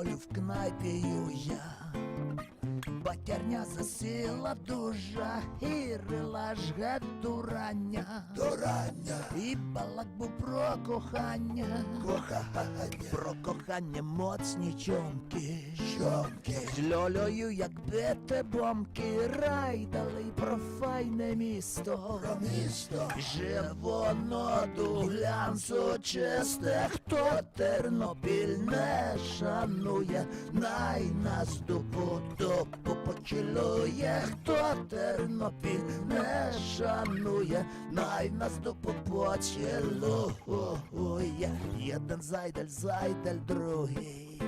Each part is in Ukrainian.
волю в кнайпію я. Батярня засіла дужа і рила ж геть дурання. Дурання, І балак був про кохання, кохання, про кохання моцні чомки. щомки, З льолею, як бити бомки, райдали про файне місто. про місто, Живоно до глянцу чисте, хто Тернопіль не шанує, най нас дупу дупу хто Тернопіль не шанує, най нас дупу поцілує. Один зайдель, зайдель другий.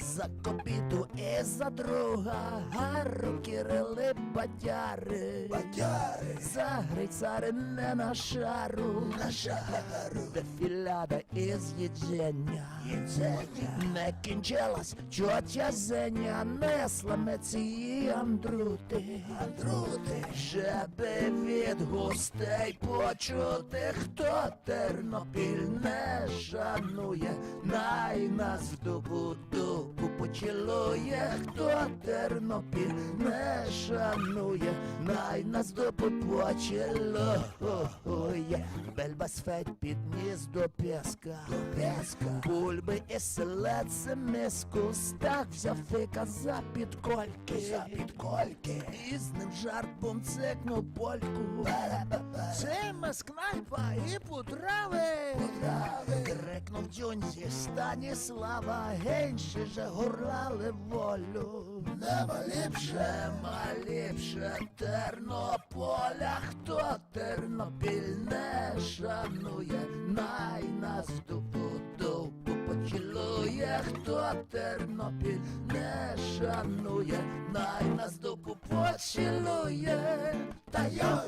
За копіту і за друга, руки рили бадяри. бадяри, За грицари не на шару, на шару, дефіляда із їдження. їдзення, Не кінчилась тьотя Зеня, несла меці андрути. андрути, Щеби від гостей почути, хто Тернопіль не шанує, най нас в дубу дубу почілує, хто Тернопіль не шанує, най нас в дубу почілує. Бельбас федь підніс до песка, песка, бульби і селеце миску, стак взяв фика за підкольки. за підкольки, І ним цикнув польку. Це маскнайпа і потрави. Крикнув Дзюнзі Станіслава, генші же горлали волю. нема ліпше, Нема ліпше Тернополя, хто Тернопіль не шанує, най нас дупу дупу почілує, хто Тернопіль не шанує, най 齐鲁耶大洋